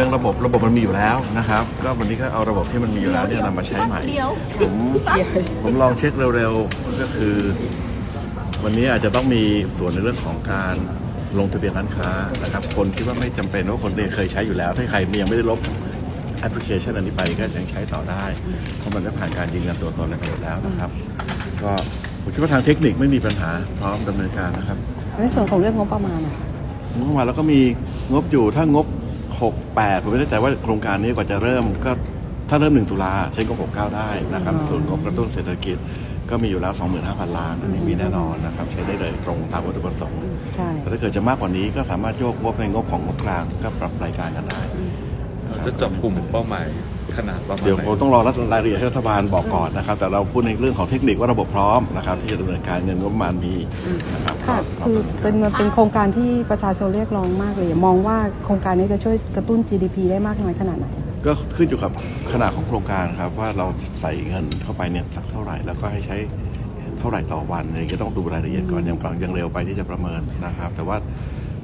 ชิงระบบระบบมันมีอยู่แล้วนะครับ ก็วันนี้ก็เอาระบบที่มันมีอยู่แล้วเนี่ยนำมาใช้ใหม่เดี๋ยวผมผมลองเช็คเร็วๆก็คือ วันนี้อาจจะต้องมีส่วนในเรื่องของการลงทะเบียนร้านค้านะครับ คนคิดว่าไม่จำเป็นว่าคนเคยใช้อยู่แล้ว ถ้าใครยังไม่ได้ลบแอปพลิเคชันอันนี้ไปก็ยังใช้ต่อได้ เพราะมันได้ผ่านการยืนยันตัวตนอะไรไปหมดแล้วนะครับ ก็ผมคิดว่าทางเทคนิคไม่มีปัญหาพร้อมดำเนินการนะครับในส่วนของเรื่องงบประมาณอะงบประมาณแล้วก็มีงบอยู่ถ้างบ 68 ผมไม่แน่ใจว่าโครงการนี้กว่าจะเริ่มก็ถ้าเริ่ม 1 ตุลาใช้งบ69 ได้นะครับส่วนงบกระตุ้นเศรษฐกิจก็มีอยู่แล้ว 25,000 ล้านอันนี้มีแน่นอนนะครับ ใช้ได้เลยตรงตามวัตถุประสงค์ใช่แต่ถ้าเกิดจะมากกว่านี้ก็สามารถโยกงบในงบของงบกลางก็ปรับรายการกันได้เราจะเจับกลุ่มเป้าหมาย ขนาดประมาณเดี๋ยวไหนผมต้องรอรายละเอียดให้รัฐบาลบอกก่อนนะครับ แต่เราพูดในเรื่องของเทคนิคว่าระบบพร้อมนะครับ ที่จะดำเนินการเงินงบประมาณมีนะครับค่ะก็คือพร้อมดำเนินการเป็นมันเป็นโครงการที่ประชาชนเรียกร้องมากเลย มองว่าโครงการนี้จะช่วยกระตุ้น GDP ได้มากน้อยขนาดไหน ก็ขึ้นอยู่กับขนาดของโครงการครับว่าเราใส่เงินเข้าไปเนี่ยสักเท่าไหร่แล้วก็ให้ใช้เท่าไหร่ต่อวันเนี่ยก็ต้องดูรายละเอียดก่อนยังยังเร็วไปที่จะประเมินนะครับ แต่ว่า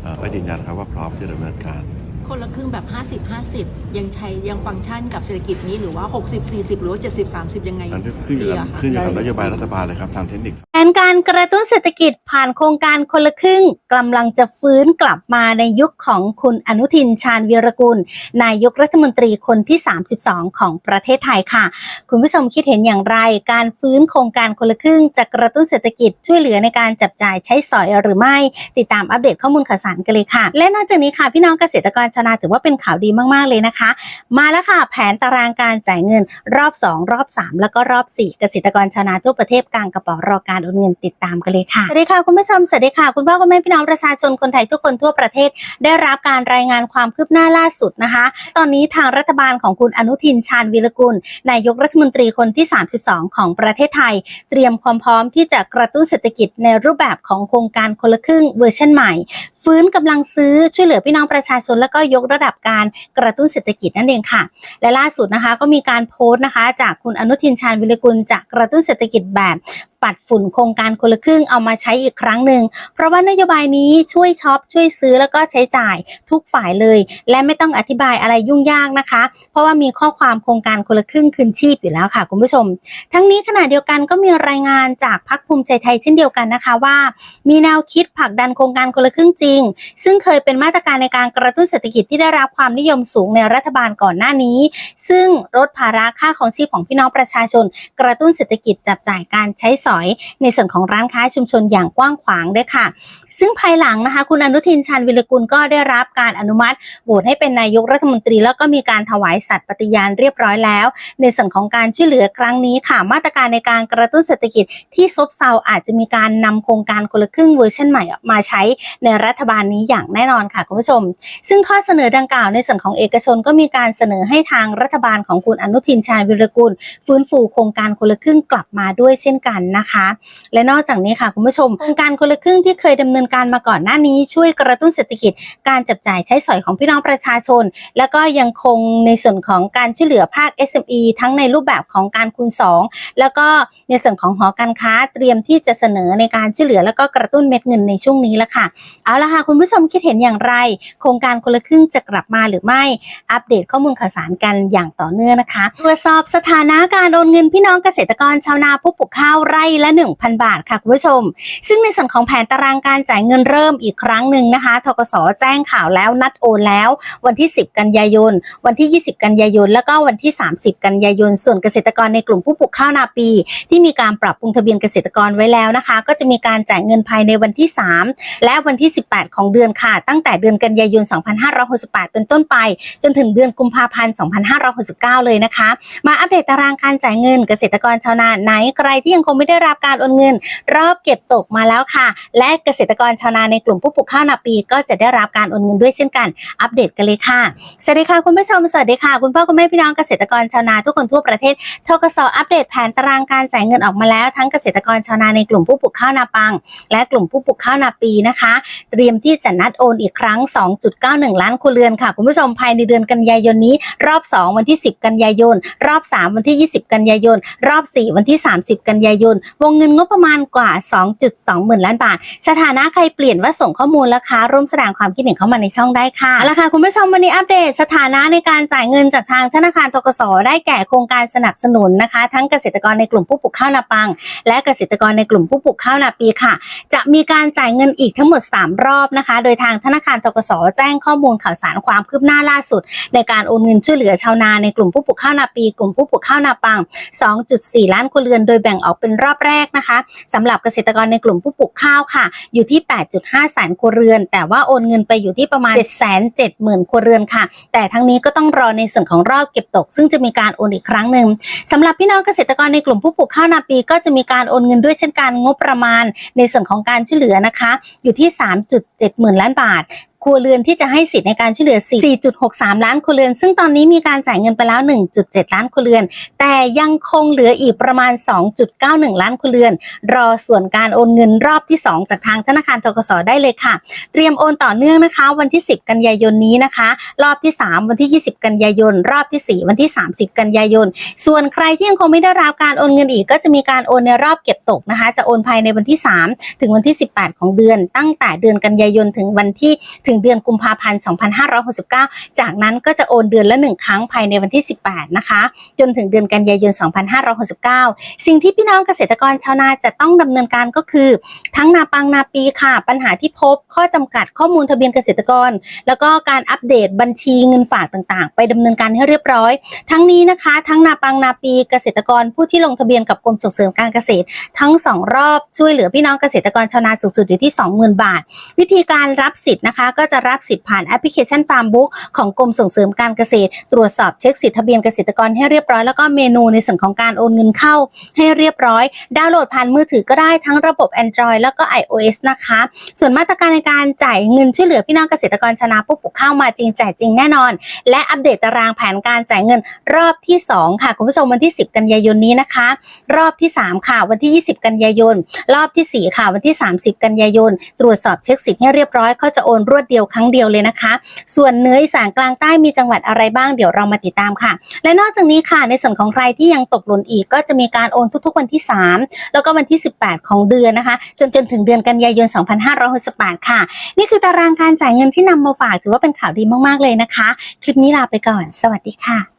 เอ่อก็ยืนยันครับว่าพร้อมที่จะดำเนินการ คนละครึ่งแบบ 50 50 ยังใช้ยังฟังก์ชันกับเศรษฐกิจนี้หรือว่า 60 40 หรือว่า70 30 ยังไงอันนี้ขึ้นอยู่กับดีะคะ ขึ้นอยู่กับนโยบายรัฐบาลเลยครับทางเทคนิค แผนการกระตุ้นเศรษฐกิจผ่านโครงการคนละครึ่งกำลังจะฟื้นกลับมาในยุคของคุณอนุทินชาญวีรกุล นายกรัฐมนตรีคนที่ 32 ของประเทศไทยค่ะ คุณผู้ชมคิดเห็นอย่างไร การฟื้นโครงการคนละครึ่งจะกระตุ้นเศรษฐกิจช่วยเหลือในการจับจ่ายใช้สอยหรือไม่ ติดตามอัปเดตข้อมูลข่าวสารกันเลยค่ะ และนอกจากนี้ค่ะพี่น้องเกษตรกรชาวนาถือว่าเป็นข่าวดีมากๆเลยนะคะ มาแล้วค่ะ แผนตารางการจ่ายเงินรอบ 2 รอบ 3 แล้วก็รอบ 4 เกษตรกรชาวนาทั่วประเทศกลางกระเป๋ารอการโอนเงินติดตามกันเลยค่ะสวัสดีค่ะคุณผู้ชมสวัสดีค่ะ คุณพ่อคุณแม่พี่น้องประชาชนคนไทยทุกคนทั่วประเทศ ได้รับการรายงานความคืบหน้าล่าสุดนะคะ ตอนนี้ทางรัฐบาลของคุณอนุทินชาญวิรกุลนายกรัฐมนตรีคนที่ 32 ของประเทศไทย เตรียมความพร้อมที่จะกระตุ้นเศรษฐกิจในรูปแบบของโครงการคนละครึ่งเวอร์ชันใหม่ ฟื้นกำลังซื้อช่วยเหลือพี่น้องประชาชน แล้วก็ยกระดับการกระตุ้นเศรษฐกิจนั่นเองค่ะ และล่าสุดนะคะก็มีการโพสต์นะคะ จากคุณอนุทินชาญวิรกุลจะกระตุ้นเศรษฐกิจแบบ ปัดฝุ่นโครงการคนละครึ่งเอามาใช้อีกครั้งหนึ่ง เพราะว่านโยบายนี้ช่วยช็อปช่วยซื้อแล้วก็ใช้จ่ายทุกฝ่ายเลย และไม่ต้องอธิบายอะไรยุ่งยากนะคะ เพราะว่ามีข้อความโครงการคนละครึ่งคืนชีพอยู่แล้วค่ะคุณผู้ชม ทั้งนี้ขณะเดียวกันก็มีรายงานจากพักภูมิใจไทยเช่นเดียวกันนะคะว่า มีแนวคิดผลักดันโครงการคนละครึ่งจริง ซึ่งเคยเป็นมาตรการในการกระตุ้นเศรษฐกิจที่ได้รับความนิยมสูงในรัฐบาลก่อนหน้านี้ ซึ่งลดภาระค่าของชีพของพี่น้องประชาชน กระตุ้นเศรษฐกิจจับจ่ายการใช้สอยในส่วนของร้านค้าชุมชนอย่างกว้างขวางด้วยค่ะ ซึ่งภายหลังนะคะ คุณอนุทินชาญวิรกุลก็ได้รับการอนุมัติโหวตให้เป็นนายกรัฐมนตรีแล้วก็มีการถวายสัตย์ปฏิญาณเรียบร้อยแล้ว ในส่วนของการช่วยเหลือครั้งนี้ค่ะ มาตรการในการกระตุ้นเศรษฐกิจที่ซบเซาอาจจะมีการนำโครงการคนละครึ่งเวอร์ชันใหม่มาใช้ในรัฐบาลนี้อย่างแน่นอนค่ะคุณผู้ชม ซึ่งข้อเสนอดังกล่าวในส่วนของเอกชนก็มีการเสนอให้ทางรัฐบาลของคุณอนุทินชาญวิรกุลฟื้นฟูโครงการคนละครึ่งกลับมาด้วยเช่นกันนะคะ และนอกจากนี้ค่ะคุณผู้ชมโครงการคนละครึ่งที่เคยดำเนินการมาก่อนหน้านี้ช่วยกระตุ้นเศรษฐกิจการจับจ่ายใช้สอยของพี่น้องประชาชน แล้วก็ยังคงในส่วนของการช่วยเหลือภาค SME ทั้งในรูปแบบของการคูณ 2 แล้วก็ในส่วนของหอการค้าเตรียมที่จะเสนอในการช่วยเหลือ แล้วก็กระตุ้นเม็ดเงินในช่วงนี้แล้วค่ะเอาละค่ะคุณผู้ชมคิดเห็นอย่างไร โครงการคนละครึ่งจะกลับมาหรือไม่อัปเดตข้อมูลข่าวสารกันอย่างต่อเนื่องนะคะตรวจสอบสถานะการโอนเงินพี่น้องเกษตรกรชาวนาผู้ปลูกข้าวไร่ละ 1,000 บาทค่ะคุณผู้ชม ซึ่งในส่วนของแผนตารางการจ่ายเงินเริ่มอีกครั้งหนึ่งนะคะทกสแจ้งข่าวแล้วนัดโอนแล้ว วันที่ 10 กันยายน วันที่ 20 กันยายน แล้วก็วันที่ 30 กันยายน ส่วนเกษตรกรในกลุ่มผู้ปลูกข้าวนาปี ที่มีการปรับปรุงทะเบียนเกษตรกรไว้แล้วนะคะ ก็จะมีการจ่ายเงินภายในวันที่ 3 และวันที่ 18 ของเดือนค่ะ ตั้งแต่เดือนกันยายน 2568 เป็นต้นไป จนถึงเดือนกุมภาพันธ์ 2569 เลยนะคะ มาอัปเดตตารางการจ่ายเงินเกษตรกรชาวนาไหนใครที่ยังคงไม่ได้ได้รับการโอนเงิน รอบเก็บตกมาแล้วค่ะ และเกษตรกรชาวนาในกลุ่มผู้ปลูกข้าวนาปี ก็จะได้รับการโอนเงินด้วยเช่นกัน อัปเดตกันเลยค่ะ สวัสดีค่ะคุณผู้ชม สวัสดีค่ะ คุณพ่อคุณแม่พี่น้องเกษตรกรชาวนาทุกคนทั่วประเทศทกสอัปเดตแผนตารางการจ่ายเงินออกมาแล้ว ทั้งเกษตรกรชาวนาในกลุ่มผู้ปลูกข้าวนาปัง และกลุ่มผู้ปลูกข้าวนาปีนะคะ เตรียมที่จะนัดโอนอีกครั้ง 2.91 ล้านครัวเรือนค่ะ คุณผู้ชมภายในเดือนกันยายนนี้ รอบ 2 วันที่ 10 กันยายน รอบ 3 วันที่ 20 กันยายน รอบ 4 วันที่ 30 กันยายนวงเงินงบประมาณกว่า 2.2 หมื่นล้านบาท สถานะใครเปลี่ยนว่าส่งข้อมูลราคาร่วมแสดงความคิดเห็นเข้ามาในช่องได้ค่ะเอาละค่ะคุณผู้ชมวันนี้อัปเดตสถานะในการจ่ายเงินจากทางธนาคารทกสได้แก่โครงการสนับสนุนนะคะ ทั้งเกษตรกรในกลุ่มผู้ปลูกข้าวนาปัง และเกษตรกรในกลุ่มผู้ปลูกข้าวนาปีค่ะ จะมีการจ่ายเงินอีกทั้งหมด 3 รอบนะคะ โดยทางธนาคารทกสแจ้งข้อมูลข่าวสารความคืบหน้าล่าสุด ในการโอนเงินช่วยเหลือชาวนาในกลุ่มผู้ปลูกข้าวนาปี กลุ่มผู้ปลูกข้าวนาปัง 2.4 ล้านครัวเรือนโดยแบ่งออกเป็นรอบแรกนะคะสำหรับเกษตรกรในกลุ่มผู้ปลูกข้าวค่ะ อยู่ที่ 8.5แสนครัวเรือน แต่ว่าโอนเงินไปอยู่ที่ประมาณ 770,000ครัวเรือนค่ะ แต่ทั้งนี้ก็ต้องรอในส่วนของรอบเก็บตก ซึ่งจะมีการโอนอีกครั้งหนึ่งสำหรับพี่น้องเกษตรกรในกลุ่มผู้ปลูกข้าวนาปี ก็จะมีการโอนเงินด้วยเช่นกันงบประมาณ ในส่วนของการช่วยเหลือนะคะ อยู่ที่ 3.7หมื่นล้านบาท ครัวเรือนที่จะให้สิทธิ์ในการช่วยเหลือ 4.63 ล้านครัวเรือน ซึ่งตอนนี้มีการจ่ายเงินไปแล้ว 1.7 ล้านครัวเรือน แต่ยังคงเหลืออีกประมาณ 2.91 ล้านครัวเรือน รอส่วนการโอนเงินรอบที่ 2 จากทางธนาคารทกสได้เลยค่ะ เตรียมโอนต่อเนื่องนะคะ วันที่ 10 กันยายนนี้นะคะ รอบที่ 3 วันที่ 20 กันยายน รอบที่ 4 วันที่ 30 กันยายน ส่วนใครที่ยังคงไม่ได้รับการโอนเงินอีก ก็จะมีการโอนในรอบเก็บตกนะคะ จะโอนภายในวันที่ 3 ถึงวันที่ 18 ของเดือน ตั้งแต่เดือนกันยายนถึงวันที่ถึงเดือนกุมภาพันธ์ 2569 จากนั้นก็จะโอนเดือนละ 1 ครั้งภายในวันที่ 18 นะคะ จนถึงเดือนกันยายน 2569 สิ่งที่พี่น้องเกษตรกรชาวนาจะต้องดำเนินการก็คือ ทั้งนาปังนาปีค่ะ ปัญหาที่พบข้อจำกัดข้อมูลทะเบียนเกษตรกร แล้วก็การอัปเดตบัญชีเงินฝากต่างๆ ไปดำเนินการให้เรียบร้อย ทั้งนี้นะคะ ทั้งนาปังนาปีเกษตรกรผู้ที่ลงทะเบียนกับกรมส่งเสริมการเกษตร ทั้ง 2 รอบช่วยเหลือพี่น้องเกษตรกรชาวนาสูงสุดอยู่ที่ 20,000 บาท วิธีการรับสิทธิ์นะคะก็จะรับสิทธิ์ผ่านแอปพลิเคชันฟาร์มบุ๊กของกรมส่งเสริมการเกษตร ตรวจสอบเช็คสิทธิทะเบียนเกษตรกรให้เรียบร้อยแล้วก็เมนูในส่วนของการโอนเงินเข้าให้เรียบร้อย ดาวน์โหลดผ่านมือถือก็ได้ทั้งระบบ Android แล้วก็ iOS นะคะ ส่วนมาตรการในการจ่ายเงินช่วยเหลือพี่น้องเกษตรกรชนาผู้ปลูกข้าวมาจริงจ่ายจริงแน่นอน และอัปเดตตารางแผนการจ่ายเงินรอบที่ 2 ค่ะ คุณผู้ชมวันที่ 10 กันยายนนี้นะคะ รอบที่ 3 ค่ะ วันที่ 20 กันยายน รอบทีสี่4 ค่ะ วันที่ 30 กันยายน ตรวจสอบเช็คสิทธิ์ให้เรียบร้อยเขาจะโอนรวดเดียวียวครั้งเดียวเลยนะคะ ส่วนเนืออีสานกลางใต้มีจังหวัดอะไรบ้างเดี๋ยวเรามาติดตามค่ะ และนอกจากนี้ค่ะในส่วนของใครที่ยังตกหล่นอีกก็จะมีการโอนทุกๆวันที่ 3 แล้วก็วันที่ 18 ของเดือนนะคะ จนจนถึงเดือนกันยายน 2568 ค่ะ นี่คือตารางการจ่ายเงินที่นำมาฝากถือว่าเป็นข่าวดีมากๆเลยนะคะ คลิปนี้ลาไปก่อน สวัสดีค่ะ